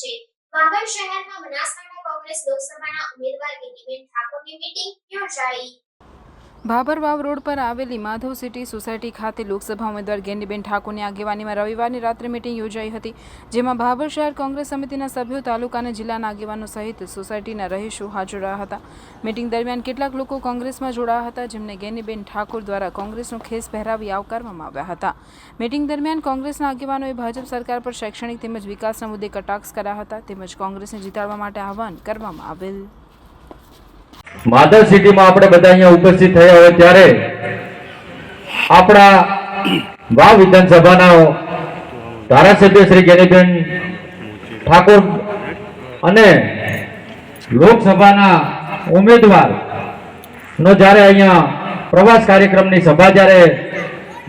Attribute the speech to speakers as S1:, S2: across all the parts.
S1: છે. વાગડ શહેરમાં બનાસકાંઠા કોંગ્રેસ લોકસભાના ઉમેદવાર ગેનીબેન ઠાકોરની મીટિંગ યોજાઈ.
S2: ભાભર વાવ રોડ પર આવેલી માધવ સિટી સોસાયટી ખાતે લોકસભા ઉમેદવાર ગેનીબેન ઠાકોરની આગેવાનીમાં રવિવારની રાત્રે મિટિંગ યોજાઈ હતી, જેમાં ભાભર શહેર કોંગ્રેસ સમિતિના સભ્યો તાલુકા અને જિલ્લાના આગેવાનો સહિત સોસાયટીના રહીશો હાજર રહ્યા હતા. મિટિંગ દરમિયાન કેટલાક લોકો કોંગ્રેસમાં જોડાયા હતા, જેમને ગેનીબેન ઠાકોર દ્વારા કોંગ્રેસનો ખેસ પહેરાવી આવકારવામાં આવ્યા હતા. મિટિંગ દરમિયાન કોંગ્રેસના આગેવાનોએ ભાજપ સરકાર પર શૈક્ષણિક તેમજ વિકાસના મુદ્દે કટાક્ષ કર્યા હતા, તેમજ કોંગ્રેસને જીતાડવા માટે આહવાન કરવામાં આવેલ
S3: માધવ સિટીમાં આપણે બધા અહીંયા ઉપસ્થિત થયા હોય ત્યારે આપણા વાવ વિધાનસભાના ધારાસભ્ય શ્રી ગેનીબેન ઠાકોર અને લોકસભાના ઉમેદવાર નો જ્યારે અહીંયા પ્રવાસ કાર્યક્રમની સભા જ્યારે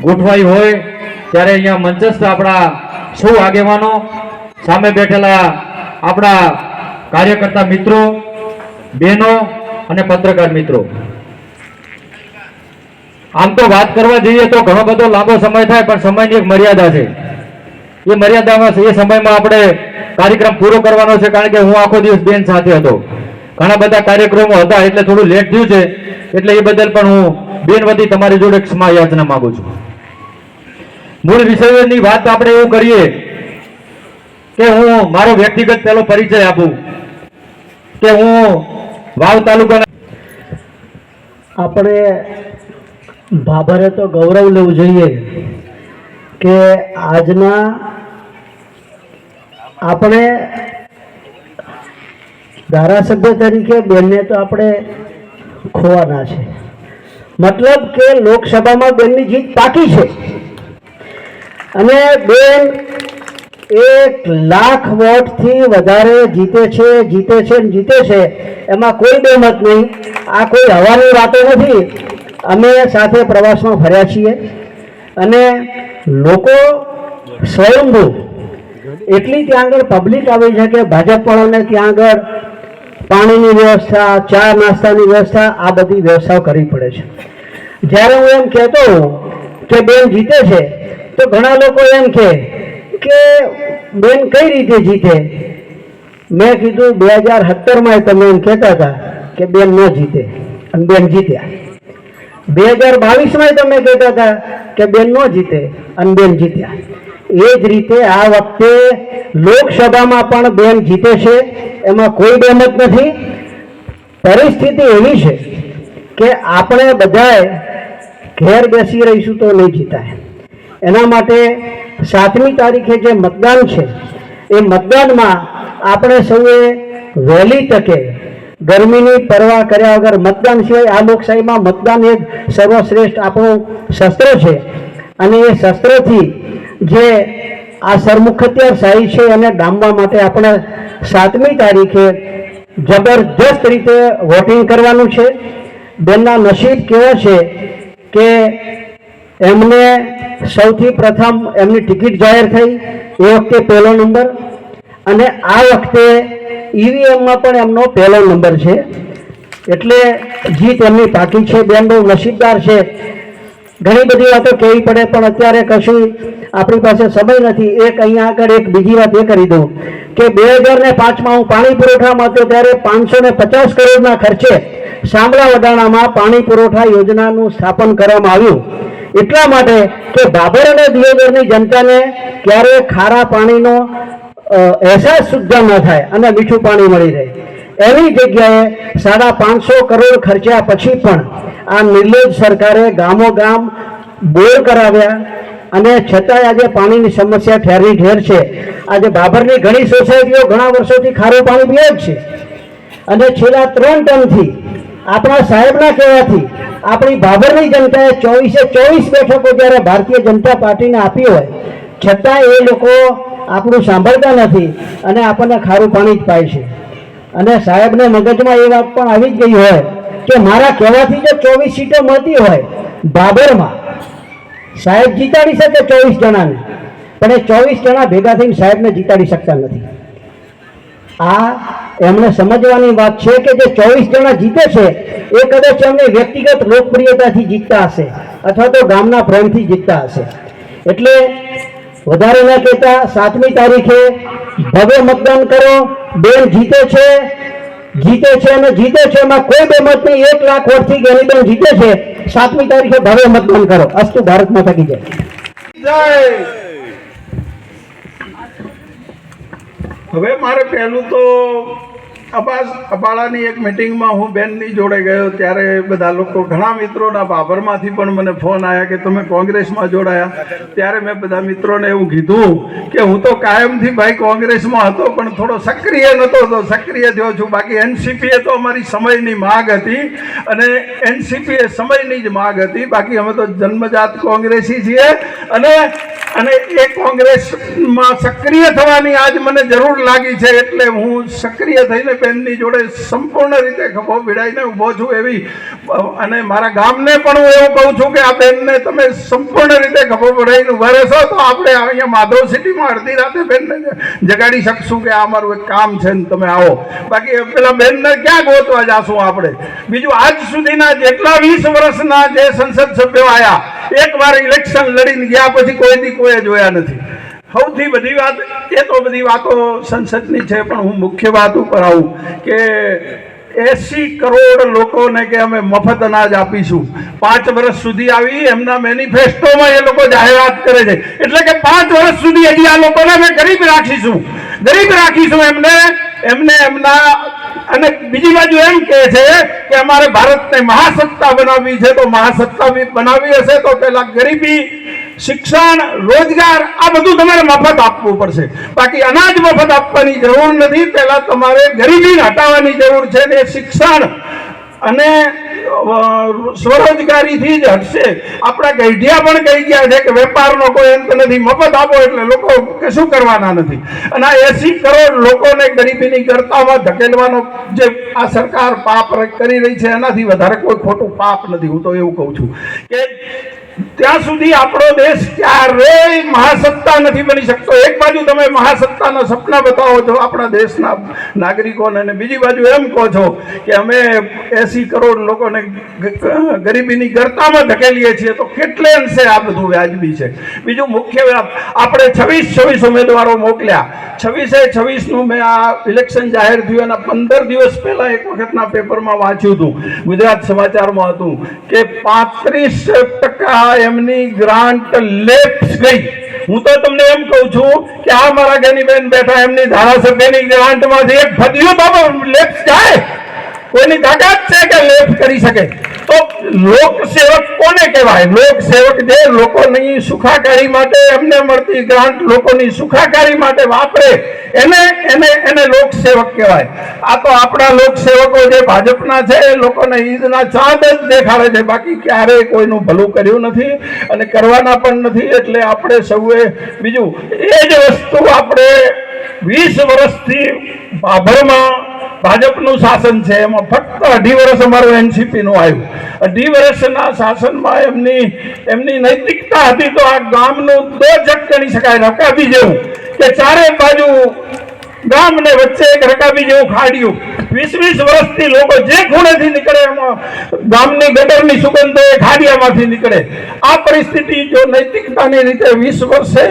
S3: ગોઠવાઈ હોય, ત્યારે અહીંયા મંચસ્થ આપણા સૌ આગેવાનો સામે બેઠેલા આપણા કાર્યકર્તા મિત્રો, બહેનો અને પત્રકાર મિત્રો. આમ તો વાત કરવા જઈએ તો ઘણો બધો લાંબો સમય થાય, પણ સમયની એક મર્યાદા છે. એ મર્યાદામાં એ સમયમાં આપણે કાર્યક્રમ પૂરો કરવાનો છે, કારણ કે હું આખો દિવસ બેન સાથે હતો. ઘણા બધા કાર્યક્રમો હતા, એટલે થોડું લેટ થયું છે, એટલે એ બદલ પણ હું બેન વતી તમારી જોડે ક્ષમા યાચના માંગુ છું. મૂળ વિષયોની વાત આપણે એવું કરીએ કે હું મારો વ્યક્તિગત પહેલો પરિચય આપું. કે હું વાવ તાલુકાના
S4: આપણે ભાભરે તો ગૌરવ લેવું જોઈએ કે આજના આપણે ધારાસભ્ય તરીકે બેનને તો આપણે ખોવાના છે. મતલબ કે લોકસભામાં બેનની જીત પાકી છે. અને બેન એક લાખ વોટથી વધારે જીતે છે જીતે છે ને જીતે છે, એમાં કોઈ બેમત નહીં. આ કોઈ હવાની વાતો નથી. અમે સાથે પ્રવાસમાં ફર્યા છીએ અને લોકો સ્વયંભૂ એટલી ત્યાં આગળ પબ્લિક આવી છે કે ભાજપવાળાને ત્યાં આગળ પાણીની વ્યવસ્થા, ચા નાસ્તાની વ્યવસ્થા, આ બધી વ્યવસ્થાઓ કરવી પડે છે. જ્યારે હું એમ કહેતો કે બેન જીતે છે, તો ઘણા લોકો એમ કહે કે બેન કઈ રીતે જીતે? મેં કીધું બે હજાર સત્તરમાં તમે એમ કહેતા હતા કે બેન ન જીતે અને બેન જીત્યા. બે હજાર બાવીસમાં તમે કહેતા હતા કે બેન ન જીતે અને બેન જીત્યા. એ જ રીતે આ વખતે લોકસભામાં પણ બેન જીતે છે, એમાં કોઈ બહેમત નથી. પરિસ્થિતિ એવી છે કે આપણે બધાએ ઘેર બેસી રહીશું તો નહીં જીતાય. એના માટે સાતમી તારીખે જે મતદાન છે, એ મતદાનમાં આપણે સૌએ વહેલી તકે ગરમીની પરવા કર્યા વગર મતદાન સિવાય આ લોકશાહીમાં મતદાન એક સર્વશ્રેષ્ઠ આપણું શસ્ત્ર છે. અને એ શસ્ત્રથી જે આ સરમુખત્યાર શાહી છે, એને ડામવા માટે આપણે સાતમી તારીખે જબરજસ્ત રીતે વોટિંગ કરવાનું છે. બેનના નસીબ કેવા છે કે એમને સૌથી પ્રથમ એમની ટિકિટ જાહેર થઈ, એ વખતે પહેલો નંબર. અને આ વખતે ઈવીએમમાં પણ એમનો પહેલો નંબર છે. એટલે જીત એમની પાકી છે, બેન બહુ નસીબદાર છે. ઘણી બધી વાતો કહેવી પડે, પણ અત્યારે કશું આપણી પાસે સમય નથી. એક અહીંયા આગળ એક બીજી વાત એ કરી દઉં કે બે હજાર ને પાંચમાં હું પાણી પુરવઠામાં હતો ત્યારે પાંચસો ને પચાસ કરોડના ખર્ચે શામળા વડાણામાં પાણી પુરવઠા યોજનાનું સ્થાપન કરવામાં આવ્યું. એટલા માટે કે બાબર અને દિયોદરની જનતાને ક્યારે ખારા પાણીનો અહેસાસ સુદ્ધા ન થાય અને મીઠું પાણી મળી રહે. એવી જગ્યાએ સાડા પાંચસો કરોડ ખર્ચ્યા પછી પણ આ નિર્લોજ સરકારે ગામો ગામ બોર કરાવ્યા અને છતાંય આજે પાણીની સમસ્યા ઠેરની ઠેર છે. આજે બાબરની ઘણી સોસાયટીઓ ઘણા વર્ષોથી ખારું પાણી પીએ જ છે. અને છેલ્લા ત્રણ ટર્મથી આપણા સાહેબના કહેવાથી આપણી ભાભરની જનતાએ ચોવીસે ચોવીસ બેઠકો જ્યારે ભારતીય જનતા પાર્ટીને આપી હોય, છતાં એ લોકો આપણું સાંભળતા નથી અને આપણને ખારું પાણી જ પાય છે. અને સાહેબને મગજમાં એ વાત પણ આવી જ ગઈ હોય કે મારા કહેવાથી જો ચોવીસ સીટો મળતી હોય ભાભરમાં સાહેબ જીતાડી શકે ચોવીસ જણાને, પણ એ ચોવીસ જણા ભેગા થઈને સાહેબને જીતાડી શકતા નથી. આ એમને સમજવાની વાત છે કે જે ચોવીસ જણા જીતે છે, એ કદાચ એમને વ્યક્તિગત લોકપ્રિયતાથી જીતતા હશે અથવા તો ગામના પ્રેમથી જીતતા હશે. એટલે વધારે ન કહેતા, સાતમી તારીખે ભવ્ય મતદાન કરો, બેન જીતે છે જીતે છે અને જીતે છે, એમાં કોઈ બે મત નહીં એક લાખ વોટથી ગેનીબેન જીતે છે, સાતમી તારીખે ભવ્ય મતદાન કરો. અસ્તુ ભારતમાં થકી જય
S5: જય હવે મારે પહેલું તો અબાસ અબાળાની એક મિટિંગમાં હું બેનની જોડે ગયો ત્યારે બધા લોકો, ઘણા મિત્રોના બાબરમાંથી પણ મને ફોન આવ્યા કે તમે કોંગ્રેસમાં જોડાયા. ત્યારે મેં બધા મિત્રોને એવું કીધું કે હું તો કાયમથી ભાઈ કોંગ્રેસમાં હતો, પણ થોડો સક્રિય નહોતો તો સક્રિય થયો છું. બાકી એનસીપી એ તો અમારી સમયની માગ હતી અને એનસીપી એ સમયની જ માગ હતી. બાકી અમે તો જન્મજાત કોંગ્રેસી છીએ અને અને એ કોંગ્રેસમાં સક્રિય થવાની આજ મને જરૂર લાગી છે એટલે હું સક્રિય થઈને બેનની જોડે સંપૂર્ણ રીતે ખભો ભીડાઈને ઊભો છું એવી, અને મારા ગામને પણ હું એવું કહું છું કે આ બેનને તમે સંપૂર્ણ રીતે ખભો ભીડાઈને ઊભા રહેશો તો આપણે અહીંયા માધવ સિટીમાં અડધી રાતે બેનને જગાડી શકશું કે આ મારું એક કામ છે ને તમે આવો. બાકી પેલા બેનને ક્યાં ગોતવા જાશું આપણે? બીજું આજ સુધીના જેટલા વીસ વર્ષના જે સંસદ સભ્યો આવ્યા એક વાર ઇલેક્શન લડીને ગયા પછી કોઈથી કોઈ જોયા નથી. સૌથી બધી વાત, એ તો બધી વાતો સંસદની છે, પણ હું મુખ્ય વાત ઉપર આવું કે એસી કરોડ લોકોને કે અમે મફત અનાજ આપીશું. પાંચ વર્ષ સુધી આવી એમના મેનિફેસ્ટોમાં એ લોકો જાહેરાત કરે છે. એટલે કે પાંચ વર્ષ સુધી હજી આ લોકોને અમે ગરીબ રાખીશું. ગરીબ રાખીશું એમને એમને એમના અને બીજી બાજુ એમ કહે છે કે અમારે ભારતને મહાસત્તા બનાવવી છે, તો મહાસત્તા બનાવી હશે, તો પેલા ગરીબી, શિક્ષણ, રોજગાર, આ બધું તમારે મફત આપવું પડશે. બાકી અનાજ મફત આપવાની જરૂર નથી પહેલા તમારે ગરીબી હટાવવાની જરૂર છે ને શિક્ષણ અને સ્વરોજગારીથી જ હટશે. આપણા ગઈઢિયા પણ કહી ગયા છે કે વેપારનો કોઈ અંત નથી. મફત આપો એટલે લોકો કશું કરવાના નથી? અને આ એસી કરોડ લોકોને ગરીબીની કરતામાં ધકેલવાનો જે આ સરકાર પાપ કરી રહી છે, એનાથી વધારે કોઈ ખોટું પાપ નથી. હું તો એવું કહું છું કે ત્યાં સુધી આપણો દેશ ક્યારેય મહાસત્તા નથી બની શકતો. એક બાજુ તમે મહાસત્તાના સપના બતાવો છો, આપણા દેશના નાગરિકોને, અને બીજી બાજુ એમ કહો છો કે અમે એસી કરોડ લોકોને ગરીબીની ગરતામાં ધકેલીએ છીએ, તો કેટલે અંશે આ બધું વ્યાજબી છે? બીજું મુખ્ય આપણે છવ્વીસ છવ્વીસ ઉમેદવારો મોકલ્યા. છવ્વીસે, છવ્વીસનું મેં આ ઇલેક્શન જાહેર થયું, એના પંદર દિવસ પહેલાં એક વખતના પેપરમાં વાંચ્યું હતું, ગુજરાત સમાચારમાં હતું કે પાંત્રીસ ટકા એમની ગ્રાન્ટ લેપ્સ ગઈ. હું તો તમને એમ કહું છું કે આ મારા ગેનીબેન બેઠા એમની ધારાસભ્યની ગ્રાન્ટમાંથી એક ફદિયું બાબા લેપ્સ જાય. કોઈની તાકાત છે કે લેપ કરી શકે? તો લોક સેવક કોને કહેવાય? લોક સેવક જે લોકોની સુખાકારી માટે એમને મળતી ગ્રાન્ટ લોકોની સુખાકારી માટે વાપરે, એને એને એને લોક સેવક કહેવાય. આ તો આપણા લોક સેવકો જે ભાજપના છે, એ લોકોને ઈદના ચાંદ જ દેખાડે છે. બાકી ક્યારેય કોઈનું ભલું કર્યું નથી અને કરવાના પણ નથી. એટલે આપણે સૌએ બીજું એ જ વસ્તુ આપણે વીસ વર્ષથી ભાભરમાં ભાજપનું શાસન છે, એમાં ફક્ત અઢી વર્ષ અમારું એનસીપી નું આવ્યું. અઢી વર્ષના શાસનમાં એમની એમની નૈતિકતા હતી તો આ ગામનું દો જગ ગણી શકાય, રકાબી જેવું. કે ચારે બાજુ ગામ ને વચ્ચે એક રકાબી જેવું ખાડ્યું. વીસ વીસ વર્ષથી લોકો જે ખૂણેથી નીકળે એમાં ગામની ગટરની સુગંધો એ ખાડિયામાંથી નીકળે. આ પરિસ્થિતિ જો નૈતિકતાની રીતે વીસ વર્ષે,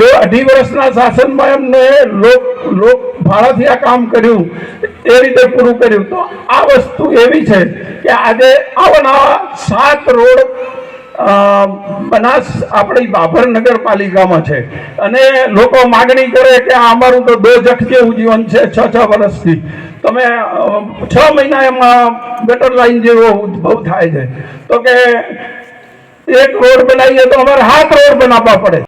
S5: જો અઢી વર્ષના શાસનમાં એમને લોક લોક ભાડાથી આ કામ કર્યું એ રીતે પૂરું કર્યું. તો આ વસ્તુ એવી છે કે આજે આવનારા સાત રોડ બનાસ આપણી બાભર નગરપાલિકામાં છે. અને લોકો માગણી કરે કે આ અમારું તો દો જખ જેવું જીવન છે છ છ વર્ષથી. તમે છ મહિના એમાં ગટર લાઈન જેવો ઉદ્ભવ થાય છે. તો કે એક રોડ બનાવીએ તો અમારે હાથ રોડ બનાવવા પડે.